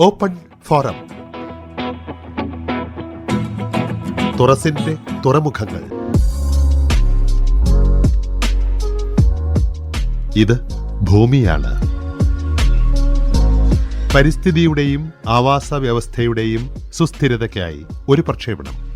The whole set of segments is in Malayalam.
ഓപ്പൺ ഫോറം തുറസിന്റെ തുറമുഖങ്ങൾ. ഇത് ഭൂമിയാണ്. പരിസ്ഥിതിയുടെയും ആവാസ വ്യവസ്ഥയുടെയും സുസ്ഥിരതയ്ക്കായി ഒരു പ്രക്ഷേപണം.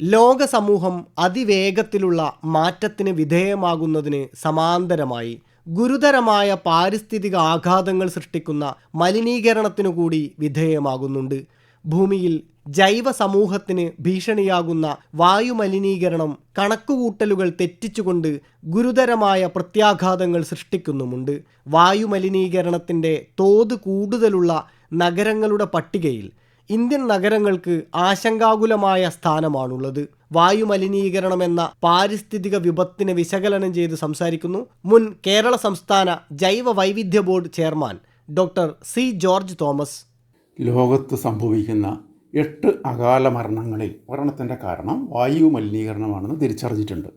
ലോക സമൂഹം അതിവേഗത്തിലുള്ള മാറ്റത്തിന് വിധേയമാകുന്നതിന് സമാന്തരമായി ഗുരുതരമായ പാരിസ്ഥിതിക ആഘാതങ്ങൾ സൃഷ്ടിക്കുന്ന മലിനീകരണത്തിനു കൂടി വിധേയമാകുന്നുണ്ട്. ഭൂമിയിൽ ജൈവ സമൂഹത്തിന് ഭീഷണിയാകുന്ന വായുമലിനീകരണം കണക്കുകൂട്ടലുകൾ തെറ്റിച്ചുകൊണ്ട് ഗുരുതരമായ പ്രത്യാഘാതങ്ങൾ സൃഷ്ടിക്കുന്നുമുണ്ട്. വായുമലിനീകരണത്തിന്റെ തോത് കൂടുതലുള്ള നഗരങ്ങളുടെ പട്ടികയിൽ ഇന്ത്യൻ നഗരങ്ങൾക്ക് ആശങ്കാകുലമായ സ്ഥാനമാണുള്ളത്. വായുമലിനീകരണം എന്ന പാരിസ്ഥിതിക വിപത്തിനെ വിശകലനം ചെയ്ത് സംസാരിക്കുന്നു മുൻ കേരള സംസ്ഥാന ജൈവ വൈവിധ്യ board chairman doctor C George Thomas. ലോകത്ത് സംഭവിക്കുന്ന എട്ട് അകാല മരണങ്ങളിൽ മരണത്തിന്റെ കാരണം വായു മലിനീകരണമാണെന്ന് തിരിച്ചറിഞ്ഞിട്ടുണ്ട്.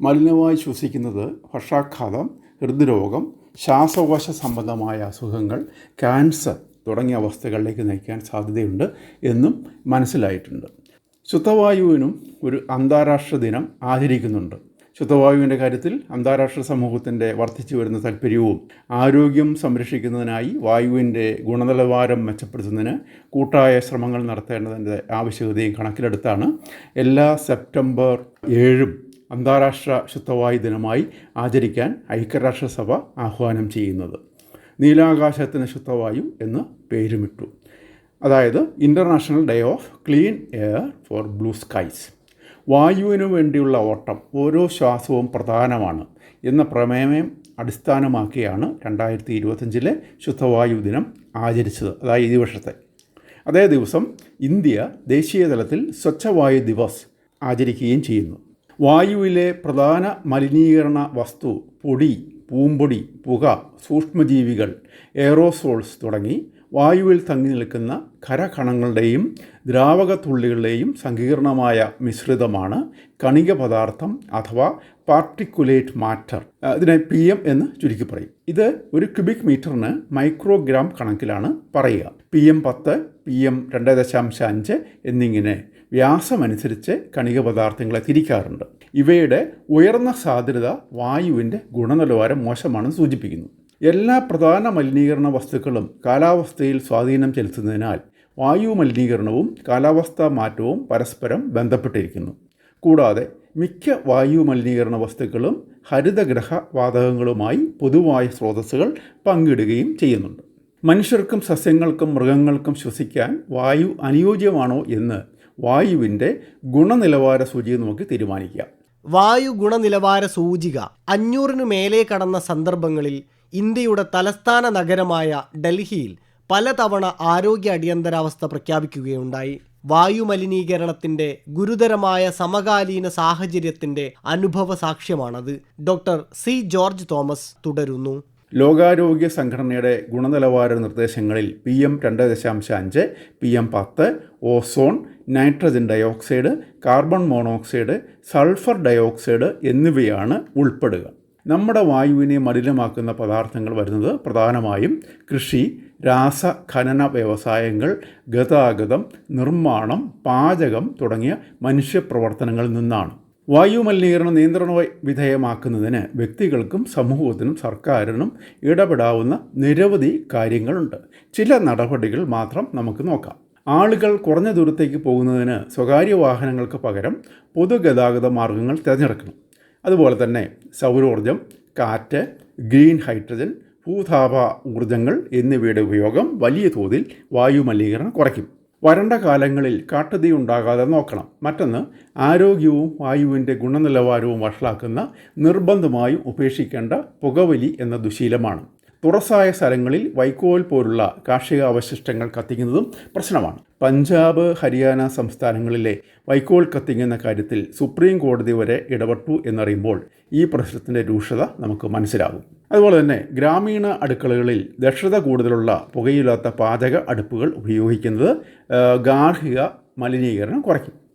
മലിനമായി ശ്വസിക്കുന്നത് ഭക്ഷാഘാതം ഹൃദ്രോഗം ശ്വാസകോശ സംബന്ധമായ അസുഖങ്ങൾ ക്യാൻസർ തുടങ്ങിയ അവസ്ഥകളിലേക്ക് നയിക്കാൻ സാധ്യതയുണ്ട് എന്നും മനസ്സിലായിട്ടുണ്ട്. ശുദ്ധവായുവിനും ഒരു അന്താരാഷ്ട്ര ദിനം ആചരിക്കുന്നുണ്ട്. ശുദ്ധവായുവിന്റെ കാര്യത്തിൽ അന്താരാഷ്ട്ര സമൂഹത്തിന്റെ വർദ്ധിച്ചു വരുന്ന താല്പര്യവും ആരോഗ്യം സംരക്ഷിക്കുന്നതിനായി വായുവിന്റെ ഗുണനിലവാരം മെച്ചപ്പെടുത്തുന്നതിന് കൂട്ടായ ശ്രമങ്ങൾ നടത്തേണ്ടതിന്റെ ആവശ്യകതയും കണക്കിലെടുത്താണ് എല്ലാ സെപ്റ്റംബർ ഏഴും അന്താരാഷ്ട്ര ശുദ്ധവായു ദിനമായി ആചരിക്കാൻ ഐക്യരാഷ്ട്രസഭ ആഹ്വാനം ചെയ്യുന്നത്. നീലാകാശത്തിന് ശുദ്ധവായു എന്ന് പേരുമിട്ടു. അതായത് international day of clean air for blue skies വായുവിനു വേണ്ടിയുള്ള ഓട്ടം ഓരോ ശ്വാസവും പ്രധാനമാണ് എന്ന പ്രമേയം അടിസ്ഥാനമാക്കിയാണ് രണ്ടായിരത്തി ഇരുപത്തഞ്ചിലെ ശുദ്ധവായു ദിനം ആചരിച്ചത് അതായത് ഈ വർഷത്തെ. അതേ ദിവസം ഇന്ത്യ ദേശീയ തലത്തിൽ സ്വച്ഛവായു ദിവസ് ആചരിക്കുകയും ചെയ്യുന്നു. വായുവിലെ പ്രധാന മലിനീകരണ വസ്തു പൊടി പൂമ്പൊടി പുക സൂക്ഷ്മജീവികൾ എയറോസോൾസ് തുടങ്ങി വായുവിൽ തങ്ങി നിൽക്കുന്ന ഖരകണങ്ങളുടെയും ദ്രാവകത്തുള്ളികളുടെയും സങ്കീർണമായ മിശ്രിതമാണ് കണിക പദാർത്ഥം അഥവാ പാർട്ടിക്കുലേറ്റ് മാറ്റർ. ഇതിനെ പി എം എന്ന് ചുരുക്കി പറയും. ഇത് ഒരു ക്യൂബിക് മീറ്ററിന് മൈക്രോഗ്രാം കണക്കിലാണ് പറയുക. പി എം പത്ത് പി എം രണ്ട് ദശാംശം അഞ്ച് എന്നിങ്ങനെ വ്യാസമനുസരിച്ച് കണിക പദാർത്ഥങ്ങളെ തിരിക്കാറുണ്ട്. ഇവയുടെ ഉയർന്ന സാന്ദ്രത വായുവിന്റെ ഗുണനിലവാരം മോശമാണെന്ന് സൂചിപ്പിക്കുന്നു. എല്ലാ പ്രധാന മലിനീകരണ വസ്തുക്കളും കാലാവസ്ഥയിൽ സ്വാധീനം ചെലുത്തുന്നതിനാൽ വായു മലിനീകരണവും കാലാവസ്ഥാ മാറ്റവും പരസ്പരം ബന്ധപ്പെട്ടിരിക്കുന്നു. കൂടാതെ മിക്ക വായു മലിനീകരണ വസ്തുക്കളും ഹരിതഗ്രഹ വാതകങ്ങളുമായി പൊതുവായ സ്രോതസ്സുകൾ പങ്കിടുകയും ചെയ്യുന്നുണ്ട്. മനുഷ്യർക്കും സസ്യങ്ങൾക്കും മൃഗങ്ങൾക്കും ശ്വസിക്കാൻ വായു അനുയോജ്യമാണോ എന്ന് വായുവിന്റെ ഗുണനിലവാര സൂചിക നമുക്ക് തീരുമാനിക്കാം. വായു ഗുണനിലവാര സൂചിക അഞ്ഞൂറിനു മേലെ കടന്ന സന്ദർഭങ്ങളിൽ ഇന്ത്യയുടെ തലസ്ഥാന നഗരമായ ഡൽഹിയിൽ പലതവണ ആരോഗ്യ അടിയന്തരാവസ്ഥ പ്രഖ്യാപിക്കുകയുണ്ടായി. വായു മലിനീകരണത്തിന്റെ ഗുരുതരമായ സമകാലീന സാഹചര്യത്തിന്റെ അനുഭവ സാക്ഷ്യമാണത്. ഡോക്ടർ സി ജോർജ് തോമസ് തുടരുന്നു. ലോകാരോഗ്യ സംഘടനയുടെ ഗുണനിലവാര നിർദ്ദേശങ്ങളിൽ പി എം രണ്ട് ദശാംശം അഞ്ച് പി എം പത്ത് ozone nitrogen dioxide carbon monoxide sulphur dioxide എന്നിവയാണ് ഉൾപ്പെടുക. നമ്മുടെ വായുവിനെ മലിനമാക്കുന്ന പദാർത്ഥങ്ങൾ വരുന്നത് പ്രധാനമായും കൃഷി രാസ ഖനന വ്യവസായങ്ങൾ ഗതാഗതം നിർമ്മാണം പാചകം തുടങ്ങിയ മനുഷ്യപ്രവർത്തനങ്ങളിൽ നിന്നാണ്. വായു മലിനീകരണ നിയന്ത്രണ വിധേയമാക്കുന്നതിന് വ്യക്തികൾക്കും സമൂഹത്തിനും സർക്കാരിനും ഇടപെടാവുന്ന നിരവധി കാര്യങ്ങളുണ്ട്. ചില നടപടികൾ മാത്രം നമുക്ക് നോക്കാം. ആളുകൾ കുറഞ്ഞ ദൂരത്തേക്ക് പോകുന്നതിന് സ്വകാര്യ വാഹനങ്ങൾക്ക് പകരം പൊതുഗതാഗത മാർഗങ്ങൾ തിരഞ്ഞെടുക്കണം. അതുപോലെ തന്നെ സൗരോർജം കാറ്റ് ഗ്രീൻ ഹൈഡ്രജൻ ഭൂതാപ ഊർജങ്ങൾ എന്നിവയുടെ ഉപയോഗം വലിയ തോതിൽ വായു മലിനീകരണം കുറയ്ക്കും. വരണ്ട കാലങ്ങളിൽ കാട്ടുതീ ഉണ്ടാകാതെ നോക്കണം. മറ്റൊന്ന് ആരോഗ്യവും വായുവിന്റെ ഗുണനിലവാരവും വഷളാക്കുന്ന നിർബന്ധമായും ഉപേക്ഷിക്കേണ്ട പുകവലി എന്ന ദുശീലമാണ്. തുറസായ സ്ഥലങ്ങളിൽ വൈക്കോൽ പോലുള്ള കാർഷിക അവശിഷ്ടങ്ങൾ കത്തിക്കുന്നതും പ്രശ്നമാണ്. പഞ്ചാബ് ഹരിയാന സംസ്ഥാനങ്ങളിലെ വൈക്കോൽ കത്തിക്കുന്ന കാര്യത്തിൽ സുപ്രീം കോടതി വരെ ഇടപെട്ടു എന്നറിയുമ്പോൾ ഈ പ്രശ്നത്തിന്റെ രൂക്ഷത നമുക്ക് മനസ്സിലാകും. അതുപോലെ തന്നെ ഗ്രാമീണ അടുക്കളകളിൽ ദക്ഷത കൂടുതലുള്ള പുകയില്ലാത്ത പാചക അടുപ്പുകൾ ഉപയോഗിക്കുന്നത് ഗാർഹിക മലിനീകരണം കുറയ്ക്കും.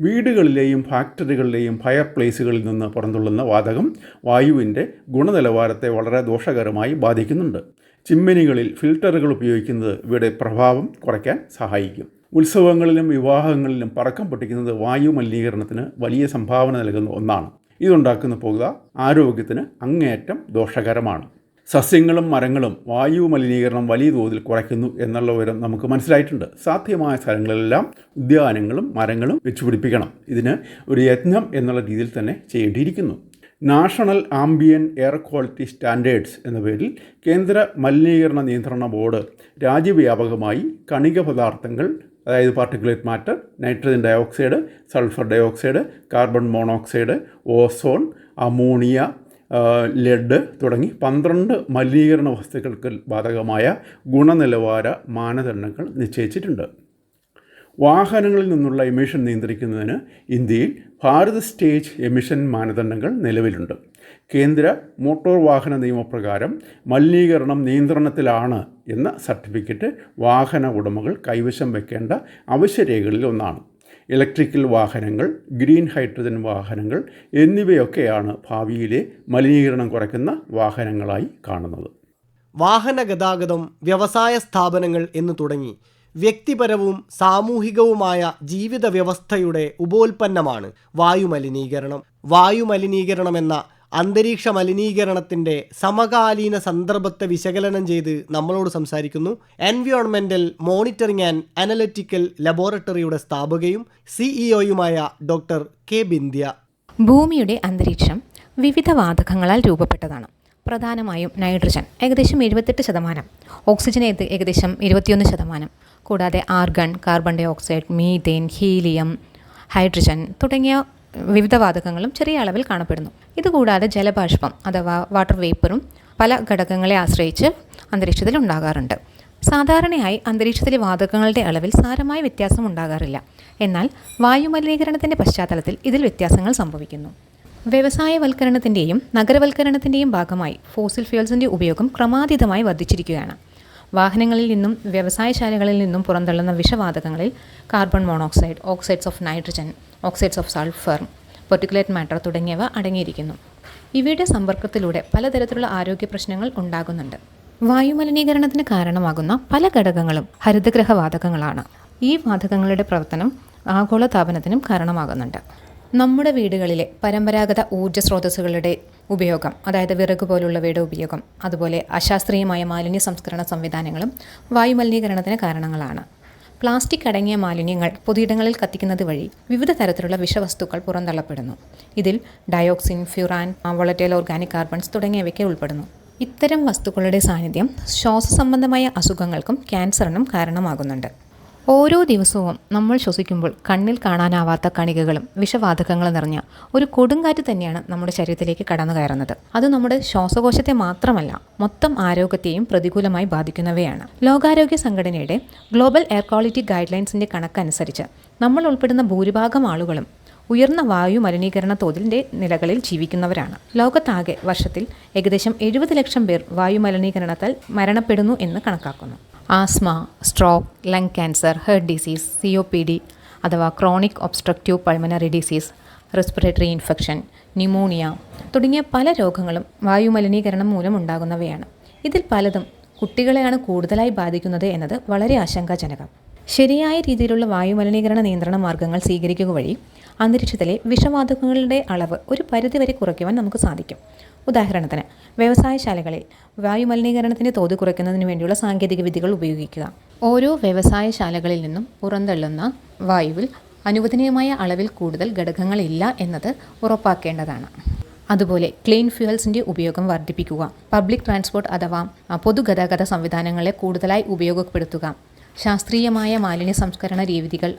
വീടുകളിലെയും ഫാക്ടറികളിലെയും ഫയർ പ്ലേസുകളിൽ നിന്ന് പുറന്തള്ളുന്ന വാതകം വായുവിന്റെ ഗുണനിലവാരത്തെ വളരെ ദോഷകരമായി ബാധിക്കുന്നുണ്ട്. ചിമ്മിനികളിൽ ഫിൽട്ടറുകൾ ഉപയോഗിക്കുന്നത് ഇവയുടെ പ്രഭാവം കുറയ്ക്കാൻ സഹായിക്കും. ഉത്സവങ്ങളിലും വിവാഹങ്ങളിലും പറക്കം പൊട്ടിക്കുന്നത് വായു മലിനീകരണത്തിന് വലിയ സംഭാവന നൽകുന്ന ഒന്നാണ്. ഇതുണ്ടാക്കുന്ന പുക ആരോഗ്യത്തിന് അങ്ങേയറ്റം ദോഷകരമാണ്. സസ്യങ്ങളും മരങ്ങളും വായു മലിനീകരണം വലിയ തോതിൽ കുറയ്ക്കുന്നു എന്നുള്ള വിവരം നമുക്ക് മനസ്സിലായിട്ടുണ്ട്. സാധ്യമായ സ്ഥലങ്ങളിലെല്ലാം ഉദ്യാനങ്ങളും മരങ്ങളും വെച്ചുപിടിപ്പിക്കണം. ഇതിന് ഒരു യജ്ഞം എന്നുള്ള രീതിയിൽ തന്നെ ചെയ്യേണ്ടിയിരിക്കുന്നു. National ambient air quality standards എന്ന പേരിൽ കേന്ദ്ര മലിനീകരണ നിയന്ത്രണ ബോർഡ് രാജ്യവ്യാപകമായി കണിക പദാർത്ഥങ്ങൾ അതായത് particulate matter nitrogen dioxide sulphur dioxide carbon monoxide ozone ammonia lead തുടങ്ങി പന്ത്രണ്ട് മലിനീകരണ വസ്തുക്കൾക്ക് ബാധകമായ ഗുണനിലവാര മാനദണ്ഡങ്ങൾ നിശ്ചയിച്ചിട്ടുണ്ട്. വാഹനങ്ങളിൽ നിന്നുള്ള എമിഷൻ നിയന്ത്രിക്കുന്നതിന് ഇന്ത്യയിൽ ഭാരത് സ്റ്റേജ് എമിഷൻ മാനദണ്ഡങ്ങൾ നിലവിലുണ്ട്. കേന്ദ്ര മോട്ടോർ വാഹന നിയമപ്രകാരം മലിനീകരണം നിയന്ത്രണത്തിലാണ് എന്ന സർട്ടിഫിക്കറ്റ് വാഹന ഉടമകൾ കൈവശം വെക്കേണ്ട അവശ്യരേഖകളിൽ ഒന്നാണ്. ഇലക്ട്രിക്കൽ വാഹനങ്ങൾ ഗ്രീൻ ഹൈഡ്രജൻ വാഹനങ്ങൾ എന്നിവയൊക്കെയാണ് ഭാവിയിലെ മലിനീകരണം കുറയ്ക്കുന്ന വാഹനങ്ങളായി കാണുന്നത്. വാഹന ഗതാഗതം വ്യവസായ സ്ഥാപനങ്ങൾ എന്നു തുടങ്ങി വ്യക്തിപരവും സാമൂഹികവുമായ ജീവിത വ്യവസ്ഥയുടെ ഉപോൽപ്പന്നമാണ് വായുമലിനീകരണം. വായുമലിനീകരണം എന്ന അന്തരീക്ഷ മലിനീകരണത്തിന്റെ സമകാലീന സന്ദർഭത്തെ വിശകലനം ചെയ്ത് നമ്മളോട് സംസാരിക്കുന്നു. എൻവിയോൺമെന്റൽ മോണിറ്ററിംഗ് ആൻഡ് അനലറ്റിക്കൽ ലബോറട്ടറിയുടെ സ്ഥാപകയും സിഇഒയുമായ ഡോക്ടർ കെ ബിന്ദ്യ ഭൂമിയുടെ അന്തരീക്ഷം വിവിധ വാതകങ്ങളാൽ രൂപപ്പെട്ടതാണ്. പ്രധാനമായും നൈട്രജൻ ഏകദേശം എഴുപത്തെട്ട് ശതമാനം. ഓക്സിജൻ ഏകദേശം ഇരുപത്തിയൊന്ന് ശതമാനം. കൂടാതെ argon carbon dioxide methane helium hydrogen തുടങ്ങിയ വിവിധ വാതകങ്ങളും ചെറിയ അളവിൽ കാണപ്പെടുന്നു. ഇതുകൂടാതെ ജലബാഷ്പം അഥവാ വാട്ടർ വേപ്പറും പല ഘടകങ്ങളെ ആശ്രയിച്ച് അന്തരീക്ഷത്തിൽ ഉണ്ടാകാറുണ്ട്. സാധാരണയായി അന്തരീക്ഷത്തിലെ വാതകങ്ങളുടെ അളവിൽ സാരമായ വ്യത്യാസം ഉണ്ടാകാറില്ല. എന്നാൽ വായുമലിനീകരണത്തിന്റെ പശ്ചാത്തലത്തിൽ ഇതിൽ വ്യത്യാസങ്ങൾ സംഭവിക്കുന്നു. വ്യവസായവൽക്കരണത്തിന്റെയും നഗരവൽക്കരണത്തിന്റെയും ഭാഗമായി ഫോസിൽ ഫ്യൂൽസിന്റെ ഉപയോഗം ക്രമാതീതമായി വർദ്ധിച്ചിരിക്കുകയാണ്. വാഹനങ്ങളിൽ നിന്നും വ്യവസായശാലകളിൽ നിന്നും പുറന്തള്ളുന്ന വിഷവാതകങ്ങളിൽ carbon monoxide oxides of nitrogen oxides of sulphur particulate matter തുടങ്ങിയവ അടങ്ങിയിരിക്കുന്നു. ഇവയുടെ സമ്പർക്കത്തിലൂടെ പലതരത്തിലുള്ള ആരോഗ്യ പ്രശ്നങ്ങൾ ഉണ്ടാകുന്നുണ്ട്. വായുമലിനീകരണത്തിന് കാരണമാകുന്ന പല ഘടകങ്ങളും ഹരിതഗ്രഹ വാതകങ്ങളാണ് ഈ വാതകങ്ങളുടെ പ്രവർത്തനം ആഗോളതാപനത്തിനും കാരണമാകുന്നുണ്ട്. നമ്മുടെ വീടുകളിലെ പരമ്പരാഗത ഊർജ സ്രോതസ്സുകളുടെ ഉപയോഗം അതായത് വിറക് പോലുള്ളവയുടെ ഉപയോഗം അതുപോലെ അശാസ്ത്രീയമായ മാലിന്യ സംസ്കരണ സംവിധാനങ്ങളും വായുമലിനീകരണത്തിന് കാരണങ്ങളാണ്. പ്ലാസ്റ്റിക് അടങ്ങിയ മാലിന്യങ്ങൾ പൊതുയിടങ്ങളിൽ കത്തിക്കുന്നത് വഴി വിവിധ തരത്തിലുള്ള വിഷവസ്തുക്കൾ പുറന്തള്ളപ്പെടുന്നു. ഇതിൽ dioxin furan volatile organic carbons തുടങ്ങിയവയ്ക്ക് ഉൾപ്പെടുന്നു. ഇത്തരം വസ്തുക്കളുടെ സാന്നിധ്യം ശ്വാസ സംബന്ധമായ അസുഖങ്ങൾക്കും ക്യാൻസറിനും കാരണമാകുന്നുണ്ട്. ഓരോ ദിവസവും നമ്മൾ ശ്വസിക്കുമ്പോൾ കണ്ണിൽ കാണാനാവാത്ത കണികകളും വിഷവാതകങ്ങളും നിറഞ്ഞ ഒരു കൊടുങ്കാറ്റ് തന്നെയാണ് നമ്മുടെ ശരീരത്തിലേക്ക് കടന്നു കയറുന്നത്. അത് നമ്മുടെ ശ്വാസകോശത്തെ മാത്രമല്ല മൊത്തം ആരോഗ്യത്തെയും പ്രതികൂലമായി ബാധിക്കുന്നവയാണ്. ലോകാരോഗ്യ സംഘടനയുടെ ഗ്ലോബൽ എയർ ക്വാളിറ്റി ഗൈഡ് ലൈൻസിന്റെ കണക്കനുസരിച്ച് നമ്മൾ ഉൾപ്പെടുന്ന ഭൂരിഭാഗം ആളുകളും ഉയർന്ന വായു മലിനീകരണ തോതിന്റെ നിലകളിൽ ജീവിക്കുന്നവരാണ്. ലോകത്താകെ വർഷത്തിൽ ഏകദേശം എഴുപത് ലക്ഷം പേർ വായു മലിനീകരണത്താൽ മരണപ്പെടുന്നു എന്ന് കണക്കാക്കുന്നു. Asthma stroke lung cancer heart disease C O P D അഥവാ chronic obstructive pulmonary disease respiratory infection pneumonia തുടങ്ങിയ പല രോഗങ്ങളും വായു മലിനീകരണം മൂലം ഉണ്ടാകുന്നവയാണ്. ഇതിൽ പലതും കുട്ടികളെയാണ് കൂടുതലായി ബാധിക്കുന്നത് എന്നത് വളരെ ആശങ്കാജനകം. ശരിയായ രീതിയിലുള്ള വായുമലിനീകരണ നിയന്ത്രണ മാർഗങ്ങൾ സ്വീകരിക്കുക വഴി അന്തരീക്ഷത്തിലെ വിഷവാതകങ്ങളുടെ അളവ് ഒരു പരിധിവരെ കുറയ്ക്കുവാൻ നമുക്ക് സാധിക്കും. ഉദാഹരണത്തിന് വ്യവസായശാലകളിൽ വായുമലിനീകരണത്തിന്റെ തോത് കുറയ്ക്കുന്നതിന് വേണ്ടിയുള്ള സാങ്കേതിക വിദ്യകൾ ഉപയോഗിക്കുക. ഓരോ വ്യവസായശാലകളിൽ നിന്നും പുറന്തള്ളുന്ന വായുവിൽ അനുവദനീയമായ അളവിൽ കൂടുതൽ ഘടകങ്ങളില്ല എന്നത് ഉറപ്പാക്കേണ്ടതാണ്. അതുപോലെ ക്ലീൻ ഫ്യൂവൽസിന്റെ ഉപയോഗം വർദ്ധിപ്പിക്കുക. പബ്ലിക് ട്രാൻസ്പോർട്ട് അഥവാ പൊതുഗതാഗത സംവിധാനങ്ങളെ കൂടുതലായി ഉപയോഗപ്പെടുത്തുക. ശാസ്ത്രീയമായ മാലിന്യ സംസ്കരണ രീതികൾ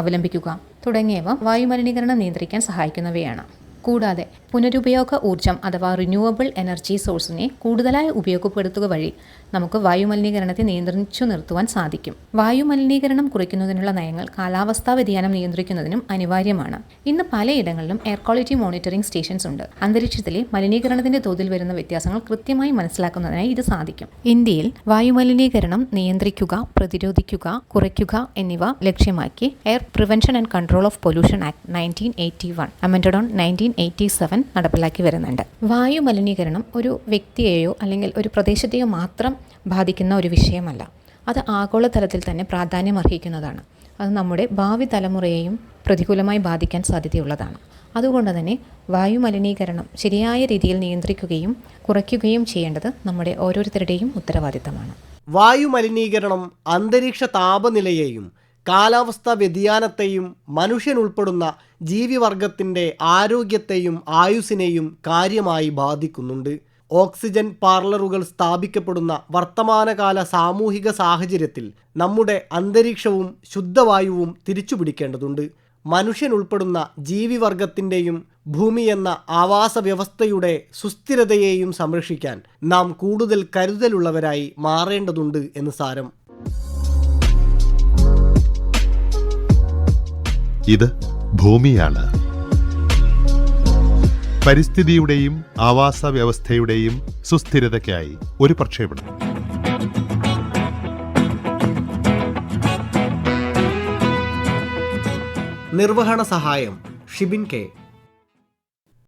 അവലംബിക്കുക തുടങ്ങിയവ വായുമലിനീകരണം നിയന്ത്രിക്കാൻ സഹായിക്കുന്നവയാണ്. കൂടാതെ പുനരുപയോഗ ഊർജം അഥവാ റിന്യൂവബിൾ എനർജി സോഴ്സിനെ കൂടുതലായി ഉപയോഗപ്പെടുത്തുക വഴി നമുക്ക് വായുമലിനീകരണത്തെ നിയന്ത്രിച്ചു നിർത്തുവാൻ സാധിക്കും. വായുമലിനീകരണം കുറയ്ക്കുന്നതിനുള്ള നയങ്ങൾ കാലാവസ്ഥാ വ്യതിയാനം നിയന്ത്രിക്കുന്നതിനും അനിവാര്യമാണ്. ഇന്ന് പലയിടങ്ങളിലും എയർ ക്വാളിറ്റി മോണിറ്ററിംഗ് സ്റ്റേഷൻസ് ഉണ്ട്. അന്തരീക്ഷത്തിലെ മലിനീകരണത്തിന്റെ തോതിൽ വരുന്ന വ്യത്യാസങ്ങൾ കൃത്യമായി മനസ്സിലാക്കുന്നതിനായി ഇത് സാധിക്കും. ഇന്ത്യയിൽ വായുമലിനീകരണം നിയന്ത്രിക്കുക പ്രതിരോധിക്കുക കുറയ്ക്കുക എന്നിവ ലക്ഷ്യമാക്കി air prevention and control of pollution act nineteen eighty one amended on nineteen eighty seven നടപ്പിലാക്കി വരുന്നുണ്ട്. വായു മലിനീകരണം ഒരു വ്യക്തിയെയോ അല്ലെങ്കിൽ ഒരു പ്രദേശത്തെയോ മാത്രം ബാധിക്കുന്ന ഒരു വിഷയമല്ല. അത് ആഗോളതലത്തിൽ തന്നെ പ്രാധാന്യം അർഹിക്കുന്നതാണ്. അത് നമ്മുടെ ഭാവി തലമുറയെയും പ്രതികൂലമായി ബാധിക്കാൻ സാധ്യതയുള്ളതാണ്. അതുകൊണ്ട് തന്നെ വായു മലിനീകരണം ശരിയായ രീതിയിൽ നിയന്ത്രിക്കുകയും കുറയ്ക്കുകയും ചെയ്യേണ്ടത് നമ്മുടെ ഓരോരുത്തരുടെയും ഉത്തരവാദിത്തമാണ്. വായു മലിനീകരണം അന്തരീക്ഷ താപനിലയെയും കാലാവസ്ഥാ വ്യതിയാനത്തെയും മനുഷ്യൻ ഉൾപ്പെടുന്ന ജീവിവർഗത്തിന്റെ ആരോഗ്യത്തെയും ആയുസ്സിനെയും കാര്യമായി ബാധിക്കുന്നുണ്ട്. ഓക്സിജൻ പാർലറുകൾ സ്ഥാപിക്കപ്പെടുന്ന വർത്തമാനകാല സാമൂഹിക സാഹചര്യത്തിൽ നമ്മുടെ അന്തരീക്ഷവും ശുദ്ധവായുവും തിരിച്ചുപിടിക്കേണ്ടതുണ്ട്. മനുഷ്യൻ ഉൾപ്പെടുന്ന ജീവിവർഗത്തിന്റെയും എന്ന ആവാസ വ്യവസ്ഥയുടെ സുസ്ഥിരതയെയും സംരക്ഷിക്കാൻ നാം കൂടുതൽ കരുതലുള്ളവരായി മാറേണ്ടതുണ്ട് എന്ന് സാരം. ഇത് ഭൂമിയാണ്. പരിസ്ഥിതിയുടെയും ആവാസ വ്യവസ്ഥയുടെയും സുസ്ഥിരതയ്ക്കായി ഒരു പ്രക്ഷേപണം. നിർവഹണ സഹായം ഷിബിൻ കെ.